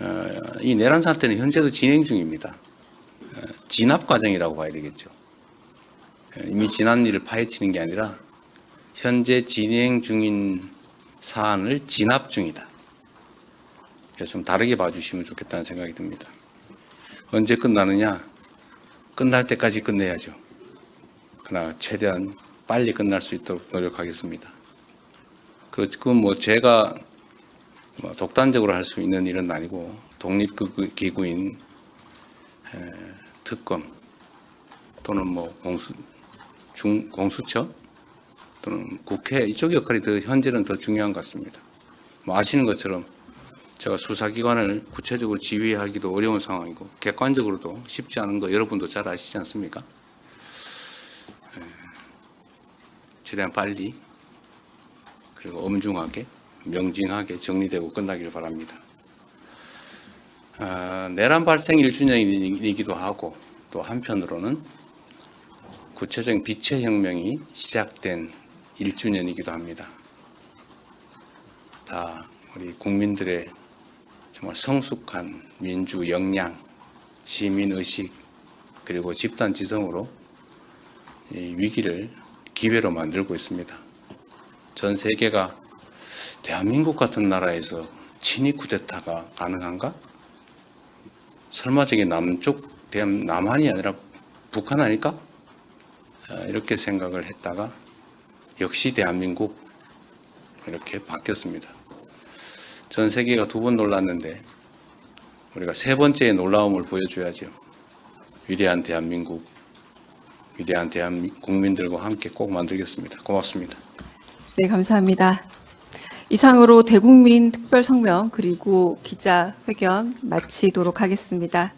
어, 이 내란 사태는 현재도 진행 중입니다. 어, 진압 과정이라고 봐야 되겠죠. 어, 이미 지난 일을 파헤치는 게 아니라 현재 진행 중인 사안을 진압 중이다. 그래서 좀 다르게 봐주시면 좋겠다는 생각이 듭니다. 언제 끝나느냐? 끝날 때까지 끝내야죠. 그러나 최대한 빨리 끝날 수 있도록 노력하겠습니다. 그건 뭐 제가 뭐 독단적으로 할 수 있는 일은 아니고 독립기구인 에, 특검 또는 뭐 공수 중 공수처 또는 국회 이쪽 역할이 더 현재는 더 중요한 것 같습니다. 뭐 아시는 것처럼 제가 수사기관을 구체적으로 지휘하기도 어려운 상황이고 객관적으로도 쉽지 않은 거 여러분도 잘 아시지 않습니까? 에, 최대한 빨리 그리고 엄중하게 명징하게 정리되고 끝나기를 바랍니다. 아, 내란 발생 1주년이기도 하고 또 한편으로는 구체적인 빛의 혁명이 시작된 1주년이기도 합니다. 다 우리 국민들의 정말 성숙한 민주 역량, 시민 의식 그리고 집단 지성으로 이 위기를 기회로 만들고 있습니다. 전 세계가 대한민국 같은 나라에서 친위 쿠데타가 가능한가? 설마 저게 남쪽 대한 남한이 아니라 북한 아닐까? 아, 이렇게 생각을 했다가 역시 대한민국 이렇게 바뀌었습니다. 전 세계가 두 번 놀랐는데 우리가 세 번째의 놀라움을 보여줘야죠. 위대한 대한민국, 위대한 대한 국민들과 함께 꼭 만들겠습니다. 고맙습니다. 네, 감사합니다. 이상으로 대국민 특별 성명 그리고 기자회견 마치도록 하겠습니다.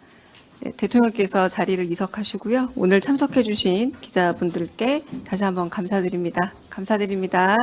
네, 대통령께서 자리를 이석하시고요. 오늘 참석해 주신 기자분들께 다시 한번 감사드립니다. 감사드립니다.